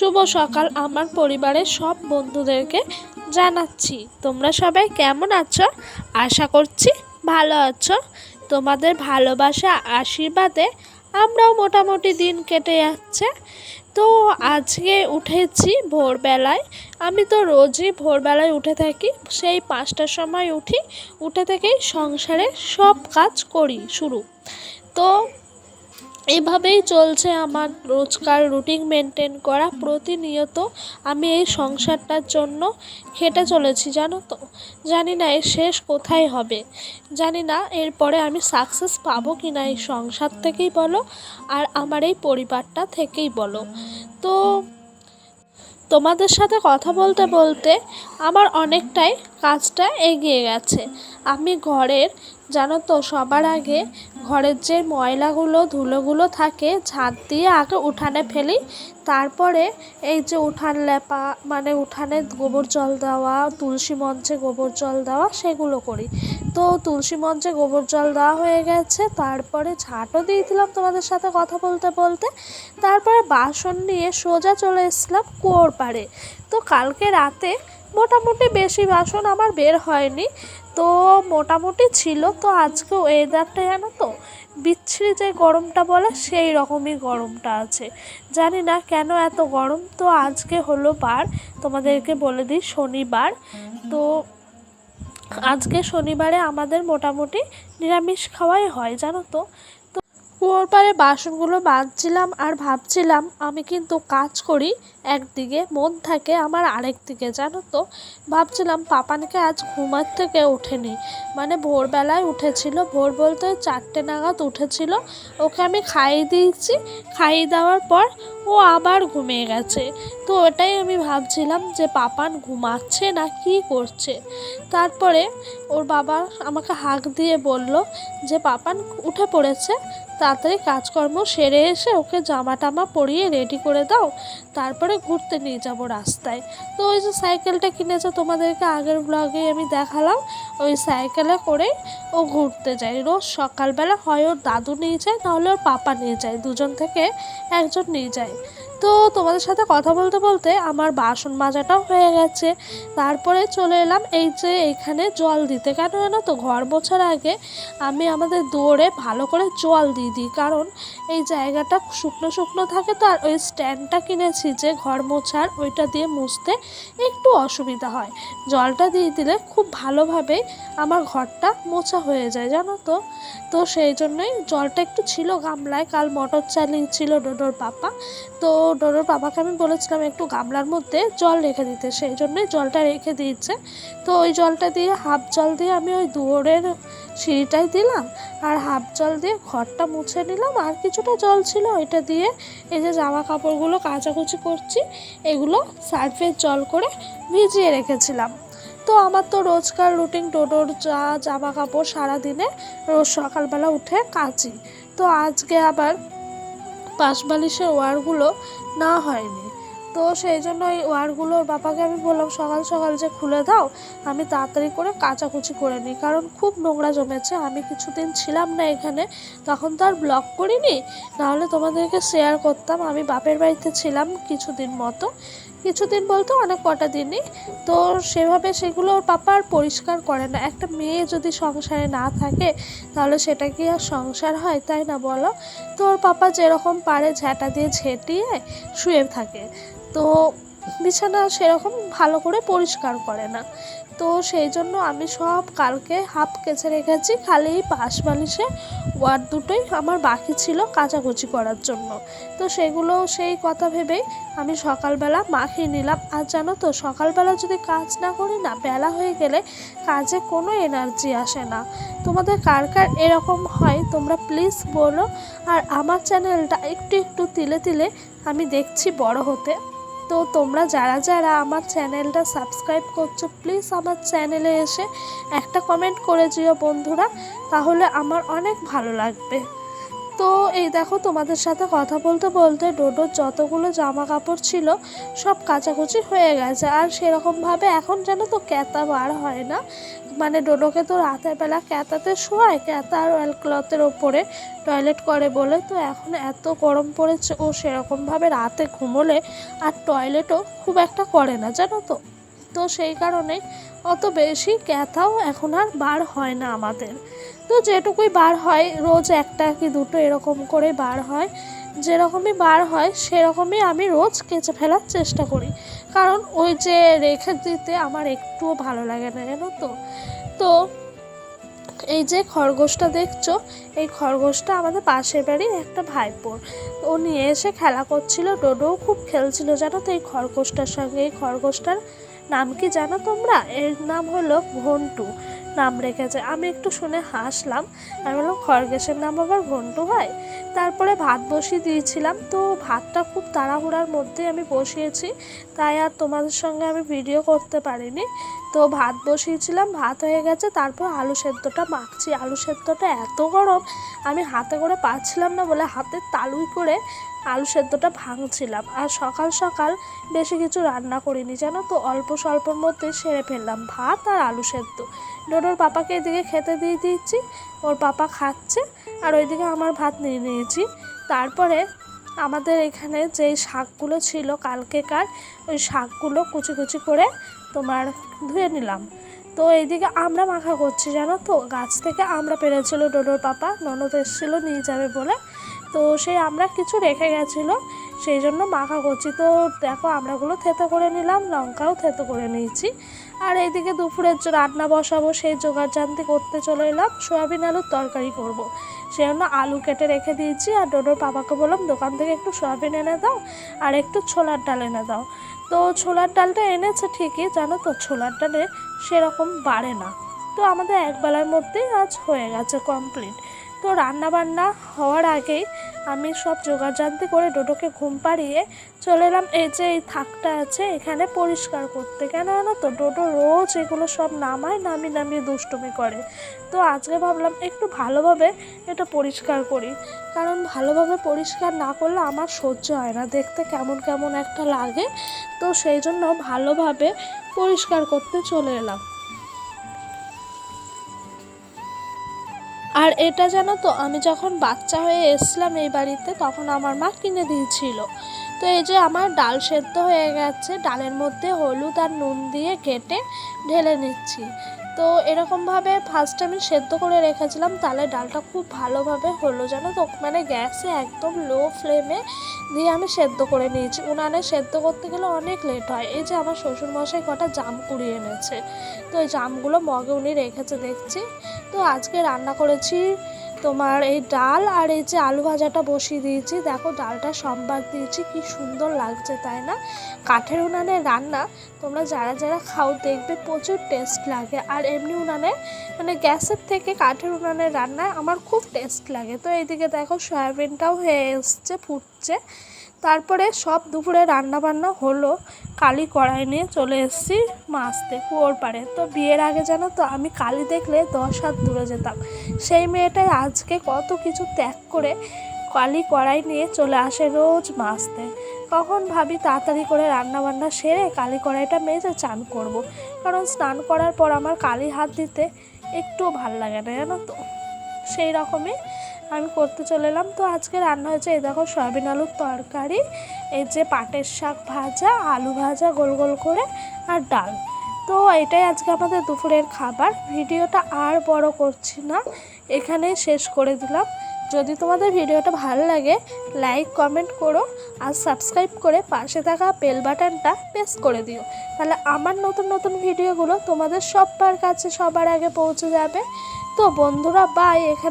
শুভ সকাল আমার পরিবারের সব বন্ধুদেরকে জানাচ্ছি। তোমরা সবাই কেমন আছো? আশা করছি ভালো আছো। তোমাদের ভালোবাসা আশীর্বাদে আমরাও মোটামুটি দিন কেটে যাচ্ছে। তো আজকে উঠেছি ভোরবেলায়। আমি তো রোজই ভোরবেলায় উঠে থাকি। সেই পাঁচটার সময় উঠি। উঠে থেকেই সংসারে সব কাজ করি শুরু। তো এভাবেই চলছে আমার রোজকার রুটিন মেনটেন করা প্রতিনিয়ত আমি এই সংসারটার জন্য খেটে চলেছি, জানো তো? জানি না এর শেষ কোথায় হবে। জানি না এরপরে আমি সাকসেস পাবো কি না এই সংসার থেকেই বলো, আর আমার এই পরিবারটা থেকেই বলো। তো তোমাদের সাথে কথা বলতে বলতে আমার অনেকটাই কাজটা এগিয়ে গেছে। আমি ঘরের জানো তো, সবার আগে ঘরের যে ময়লাগুলো, ধুলোগুলো থাকে, ঝাঁট দিয়ে আগে উঠানে ফেলি। তারপরে এই যে উঠান লেপা মানে উঠানে গোবর জল দেওয়া, তুলসী মঞ্চে গোবর জল দেওয়া, সেগুলো করি। তো তুলসী মঞ্চে গোবর জল দেওয়া হয়ে গেছে, তারপরে ঝাঁটও দিয়ে দিলাম তোমাদের সাথে কথা বলতে বলতে। তারপরে বাসন নিয়ে সোজা চলে এসেছিলাম কুয়োর পাড়ে। তো কালকে রাতে মোটামুটি বেশি বাসন আমার বের হয়নি। তো মোটামুটি ছিল, তো আজকে ওয়েদারটা জানো তো? বিচ্ছিরি যে গরমটা বলে, সেই রকমই গরমটা আছে। জানি না কেন এত গরম, তো আজকে হলো বার, তোমাদেরকে বলে দিই শনিবার। তো আজকে শনিবারে আমাদের মোটামুটি নিরামিষ খাওয়াই হয়, জানো তো? কুয়োর পাড়ে বাসনগুলো বাঁধছিলাম আর ভাবছিলাম, আমি কিন্তু কাজ করি একদিকে, মন থাকে আমার আরেক দিকে, জানো তো? ভাবছিলাম পাপানকে আজ ঘুমার থেকে ওঠেনি মানে ভোরবেলায় উঠেছিল, ভোর বলতে চারটে নাগাদ উঠেছিল। ওকে আমি খাইয়ে দিয়েছি, খাইয়ে দেওয়ার পর ও আবার ঘুমিয়ে গেছে। তো ওটাই আমি ভাবছিলাম যে পাপান ঘুমাচ্ছে না কি করছে? তারপরে ওর বাবা আমাকে হাঁক দিয়ে বলল যে, পাপান উঠে পড়েছে তাড়াতাড়ি কাজকর্ম সেরে এসে ওকে জামা টামা পরিয়ে রেডি করে দাও, তারপরে ঘুরতে নিয়ে যাব রাস্তায়। তো ওই যে সাইকেলটা কিনেছে তোমাদেরকে আগের ব্লগে আমি দেখালাম, ওই সাইকেলে করে ও ঘুরতে যায়। রোজ সকালবেলা হয় ওর দাদু নিয়ে যায়, নাহলে ওর পাপা নিয়ে যায়, দুজন থেকে একজন নিয়ে যায়। তো তোমাদের সাথে কথা বলতে বলতে আমার বাসন মাজাটাও হয়ে গেছে। তারপরে চলে এলাম এই যে এখানে জল দিতে। কেন জানো তো, ঘর মোছার আগে আমি আমাদের দৌড়ে ভালো করে জল দিয়ে দিই, কারণ এই জায়গাটা শুকনো শুকনো থাকে তো, আর ওই স্ট্যান্ডটা কিনেছি যে ঘর মোছার, ওইটা দিয়ে মুছতে একটু অসুবিধা হয়। জলটা দিয়ে দিলে খুব ভালোভাবে আমার ঘরটা মোছা হয়ে যায়, জানো তো? তো সেই জন্যই জলটা একটু ছিল গামলায়, কাল মটর চালিয়েছিল ডোডোর পাপা। তো ডোডোর পাপাকে আমি বলেছিলাম একটু গামলার মধ্যে জল রেখে দিতে, সেই জন্যই জলটা রেখে দিয়েছে। তো ওই জলটা দিয়ে হাফ জল দিয়ে আমি ওই দুয়ারের সিঁড়িটাই দিলাম, আর হাফ জল দিয়ে ঘরটা মুছে নিলাম। আর কিছুটা জল ছিল ওইটা দিয়ে এই যে জামা কাপড়গুলো কাচাকুচি করছি, এগুলো সার্ফের জল করে ভিজিয়ে রেখেছিলাম। তো আমার তো রোজকার রুটিন টোটোর যা জামা কাপড় সারাদিনে রোজ সকালবেলা উঠে কাচি। তো আজকে আবার পাশ বালিশের ওয়ারগুলো না হয়নি। তো সেই জন্য ওই ওয়ারগুলোর বাবাকে আমি বললাম, সকাল সকাল যে খুলে দাও, আমি তাড়াতাড়ি করে কাচাকুচি করে নিই। কারণ খুব নোংরা জমেছে, আমি কিছুদিন ছিলাম না এখানে, তখন তো আর ব্লগ করিনি। নাহলে তোমাদেরকে শেয়ার করতাম, আমি বাপের বাড়িতে ছিলাম কিছুদিন মতো। কিছুদিন বলতে অনেক কটা দিনই। তো সেভাবে সেগুলো ওর পাপা আর পরিষ্কার করে না। একটা মেয়ে যদি সংসারে না থাকে, তাহলে সেটা কি আর সংসার হয়, তাই না বলো? তো ওর পাপা যেরকম পারে ঝ্যাঁটা দিয়ে ঝেঁটিয়ে শুয়ে থাকে। তো বিছানা সেরকম ভালো করে পরিষ্কার করে না। তো সেই জন্য আমি সব কালকে হাফ কেচে রেখেছি, খালি পাশ বালিশে ওয়ার দুটোই আমার বাকি ছিল কাচাকুচি করার জন্য। তো সেগুলো সেই কথা ভেবেই আমি সকালবেলা মাখিয়ে নিলাম। আর জানো তো, সকালবেলা যদি কাজ না করি না, বেলা হয়ে গেলে কাজে কোনো এনার্জি আসে না। তোমাদের কার কার এরকম হয় তোমরা প্লিজ বলো। আর আমার চ্যানেলটা একটু একটু তিলে তিলে আমি দেখছি বড় হতে। তো তোমরা যারা যারা আমার চ্যানেলটা সাবস্ক্রাইব করছ প্লিজ আমার চ্যানেলে এসে একটা কমেন্ট করে যেও বন্ধুরা, তাহলে আমার অনেক ভালো লাগবে। তো এই দেখো তোমাদের সাথে কথা বলতে বলতে ডোডোর যতগুলো জামা কাপড় ছিল সব কাচাকুচি হয়ে গেছে। আর সেরকমভাবে এখন যেন তো ক্যাতা বার হয় না। মানে ডোডোকে তো রাতের বেলা ক্যাতাতে শোয়ায়, ক্যাতা আর অয়েল ক্লথের ওপরে টয়লেট করে বলে। তো এখন এত গরম পড়েছে, ও সেরকমভাবে রাতে ঘুমোলে আর টয়লেটও খুব একটা করে না, জানো তো? তো সেই কারণে অত বেশি ক্যাথাও এখন আর বার হয় না আমাদের। তো যেটুকুই বার হয়, রোজ একটা কি দুটো এরকম করে বার হয়, যেরকমই বার হয়, সেরকমই আমি রোজ কেচে ফেলার চেষ্টা করি। কারণ ওই যে রেখে দিতে আমার একটুও ভালো লাগে না, জানো তো? তো এই যে খরগোশটা দেখছ, এই খরগোশটা আমাদের পাশের বাড়ির একটা ভাইপোর। ও নিয়ে এসে খেলা করছিল, ডোডোও খুব খেলছিল, জানো তো এই খরগোশটার সঙ্গে? এই খরগোশটার নাম কি জানো তোমরা? এর নাম হলো ঘন্টু। নাম রেখেছে আমি একটু শুনে হাসলাম। আমি বললাম খরগেশের নাম আবার ঘন্টু হয়? তারপরে ভাত বসিয়ে দিয়েছিলাম। তো ভাতটা খুব তাড়াহুড়ার মধ্যে আমি বসিয়েছি। তাই আর তোমাদের সঙ্গে আমি ভিডিও করতে পারিনি। তো ভাত বসিয়েছিলাম, ভাত হয়ে গেছে, তারপর আলু সেদ্ধটা মাখছি। আলু সেদ্ধটা এত গরম, আমি হাতে করে পাচ্ছিলাম না বলে হাতের তালুই করে আলু সেদ্ধটা ভাঙছিলাম। আর সকাল সকাল বেশি কিছু রান্না করিনি, জানো তো? অল্প স্বল্পর মধ্যে সেরে ফেললাম, ভাত আর আলু সেদ্ধ। ডোডোর পাপাকে এদিকে খেতে দিয়ে দিচ্ছি ওর পাপা খাচ্ছে, আর ওইদিকে আমার ভাত নিয়ে নিয়েছি। তারপরে আমাদের এখানে যেই শাকগুলো ছিল, কালকেকার, ওই শাকগুলো কুচি কুচি করে তোমার ধুয়ে নিলাম। তো এইদিকে আমরা মাখা করছি, জানো তো? গাছ থেকে আমরা পেরেছিল ডোডোর পাপা, ননদ এসেছিল, নিয়ে যাবে বলে। তো সেই আমরা কিছু রেখে গেছিল, সেই জন্য মাখা করছি। তো দেখো, আমরাগুলো থেতো করে নিলাম, লঙ্কাও থেতো করে নিয়েছি। আর এইদিকে দুপুরের রান্না বসাবো, সেই জোগাড় জানতে করতে চলে এলাম, সয়াবিন আলুর তরকারি করব। সেই জন্য আলু কেটে রেখে দিয়েছি, আর ডোডোর পাপাকে বললাম, দোকান থেকে একটু সয়াবিন এনে দাও, আর একটু ছোলার ডাল এনে দাও। তো ছোলার ডালটা এনেছে ঠিকই, জানো তো, ছোলার ডালে সেরকম বাড়ে না। তো আমাদের একবেলার মধ্যেই আজ হয়ে গেছে কমপ্লিট তো রান্না বান্না হওয়ার আগেই আমি সব জোগাড়জান্তি করে ডোডোকে ঘুম পাড়িয়ে চলে এলাম। এই যে এই থাকটা আছে, এখানে পরিষ্কার করতে। কেন জানো তো, ডোডো রোজ এগুলো সব নামায়, নামিয়ে নামিয়ে দুষ্টুমি করে। তো আজকে ভাবলাম একটু ভালোভাবে এটা পরিষ্কার করি। কারণ ভালোভাবে পরিষ্কার না করলে আমার সহ্য হয় না। দেখতে কেমন কেমন একটা লাগে। তো সেই জন্য ভালোভাবে পরিষ্কার করতে চলে এলাম। আর এটা জানো তো, আমি যখন বাচ্চা হয়ে এসলাম এই বাড়িতে, তখন আমার মা কিনে দিয়েছিল। তো এই যে আমার ডাল সেদ্ধ হয়ে গেছে, ডালের মধ্যে হলুদ আর নুন দিয়ে কেটে ঢেলে নিচ্ছি। তো এরকমভাবে ফার্স্ট আমি সেদ্ধ করে রেখেছিলাম, তাহলে ডালটা খুব ভালোভাবে হলো যেন তো? মানে গ্যাসে একদম লো ফ্লেমে দিয়ে আমি সেদ্ধ করে নিয়েছি। উনানে সেদ্ধ করতে গেলে অনেক লেট হয়। এই যে আমার শ্বশুরমশাই কটা জাম কুড়িয়ে এনেছে। তো এই জামগুলো মগে উনি রেখেছে, দেখছি। তো আজকে রান্না করেছি তোমার এই ডাল আর এই যে আলু ভাজাটা বসিয়ে দিয়েছি। দেখো, ডালটা সম্বার দিয়েছি, কি সুন্দর লাগছে, তাই না? কাঠের উনানে রান্না তোমরা যারা যারা খাও দেখবে প্রচুর টেস্ট লাগে। আর এমনি উনানে মানে গ্যাসের থেকে কাঠের উনানে রান্নায় আমার খুব টেস্ট লাগে। তো এইদিকে দেখো, সয়াবিনটাও হয়ে এসছে, ফুটছে। তারপরে সব দুপুরে রান্না বান্না হলো, কালি কড়াই নিয়ে চলে এসেছি মাছতে কুয়োর পাড়ে। তো বিয়ের আগে জানো তো, আমি কালি দেখলে দশ হাত দূরে যেতাম। সেই মেয়েটাই আজকে কত কিছু ত্যাগ করে কালি কড়াই নিয়ে চলে আসে রোজ মাছতে কখন ভাবি তাড়াতাড়ি করে রান্না বান্না সেরে কালি কড়াইটা মেজে চান করব। কারণ স্নান করার পর আমার কালি হাত দিতে একটুও ভালো লাগে না, জানো তো? সেই রকমই আমি করতে চলে এলাম। তো আজকে রান্না হয়েছে, এই দেখো সয়াবিন আলুর তরকারি, এই যে পাটের শাক ভাজা, আলু ভাজা গোল গোল করে আর ডাল। তো এটাই আজকে আমাদের দুপুরের খাবার। ভিডিওটা আর বড় করছি না, এখানেই শেষ করে দিলাম। যদি তোমাদের ভিডিওটা ভালো লাগে, লাইক, কমেন্ট করো আর সাবস্ক্রাইব করে পাশে থাকা বেল বাটনটা প্রেস করে দিও। তাহলে আমার নতুন নতুন ভিডিওগুলো তোমাদের সবার কাছে সবার আগে পৌঁছে যাবে। তো বন্ধুরা বাই এখানে